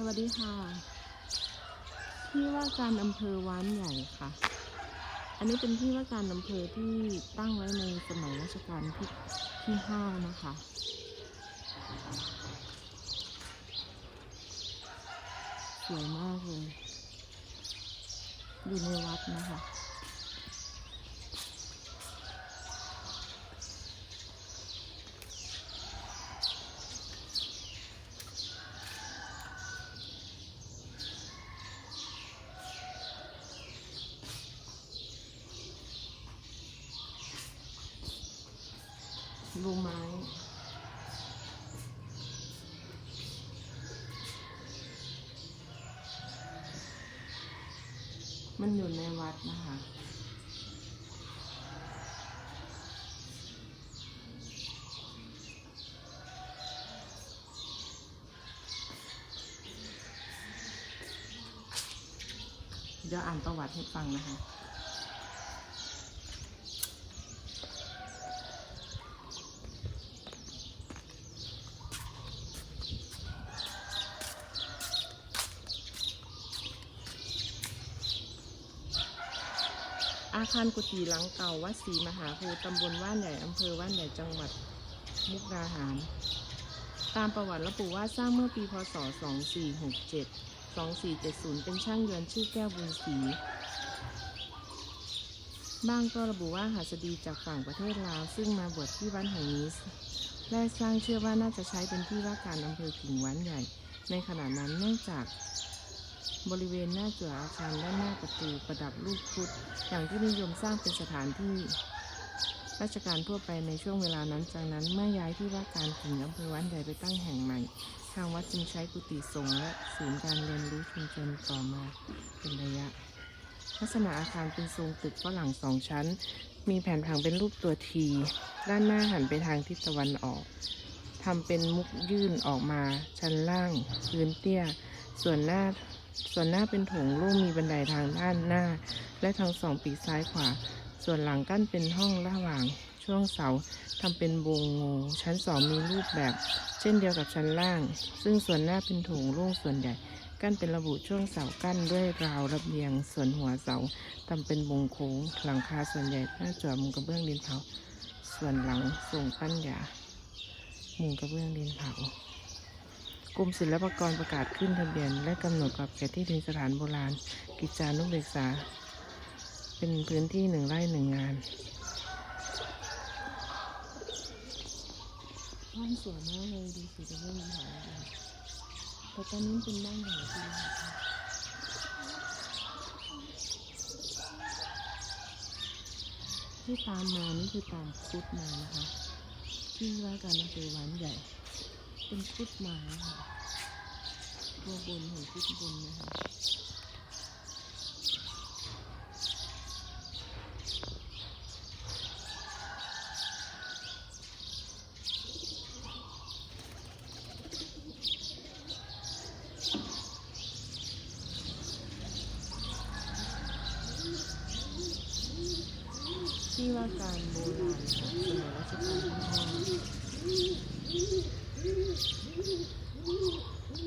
สวัสดีค่ะ ที่ว่าการอำเภอว้านใหญ่ค่ะ อันนี้เป็นที่ว่าการอำเภอที่ตั้งไว้ในสมัยรัชกาลที่ที่ห้านะคะ สวยมากเลย อยู่ในวัดนะคะ รูไม้มันอยู่ในวัดนะคะ เดี๋ยวอ่านประวัติให้ฟังนะคะ อาคารกุฏิหลังเก่าวัดศรีมหาโพธิ์ตำบลว่านใหญ่อำเภอว่านใหญ่จังหวัดมุกดาหาร ตามประวัติระบุว่าสร้างเมื่อปีพศ 2467 2470 เป็นช่างยวนชื่อแก้วบุญศรีบ้างก็ระบุว่าหัสดีจากฝั่งประเทศลาว ซึ่งมาบวชที่วัดแห่งนี้และสร้างเชื่อว่าน่าจะใช้เป็นที่ว่าการอำเภอกิ่งวันใหญ่ ในขณะนั้นเนื่องจาก บริเวณหน้าจั่วอาคารด้านหน้าประตูประดับรูปพุทธอย่างที่นิยมสร้างเป็นสถานที่ ราชการทั่วไปในช่วงเวลานั้นจากนั้นเมื่อย้ายที่ว่าการถึงอำเภอวันใหญ่ไปตั้งแห่งใหม่ ทางวัดจึงใช้กุฏิสงฆ์และศูนย์การเรียนรู้ชุมชนต่อมาเป็นระยะ ลักษณะอาคารเป็นทรงตึกฝรั่งสองชั้น มีแผนผังเป็นรูปตัวที ด้านหน้าหันไปทางทิศตะวันออกทำเป็นมุกยื่นออกมาชั้นล่าง พื้นเตี้ย ส่วนหน้า ส่วนหน้าเป็นโถงโล่งมีบันไดทางด้านหน้า และทางสองปีกซ้ายขวา ส่วนหลังกั้นเป็นห้องระหว่างช่วงเสาทำเป็นวงโงชั้นสองมีรูปแบบ เช่นเดียวกับชั้นล่าง ซึ่งส่วนหน้าเป็นโถงโล่งส่วนใหญ่ กั้นเป็นระบุช่วงเสากั้นด้วยราวระเบียง ส่วนหัวเสาทำเป็นวงโค้งหลังคาส่วนใหญ่หน้าจอมุงกระเบื้องดินเผาส่วนหลังทรงปั้นหยามุงกระเบื้องดินเผา กรมศิลปากรประกาศขึ้นทะเบียน และกำหนดขอบเขตที่ดินสถานโบราณ กิจจานุเบกษา เป็นพื้นที่หนึ่งไร่หนึ่งงานบ้านสวยมากเลยดูสิกระเบื้องดินเผาเลยแต่ตอนนี้เป็นบ้านใหญ่ที่ที่ตามมานี่คือตามคุดมานะคะ ที่ว่าการอำเภอหวานใหญ่ เป็นคุดไม้ค่ะตัวบนของคุดบนนะคะที่ว่าการโบราณค่ะสมัยรัชกาลที่ห้า Ooh, ooh, ooh.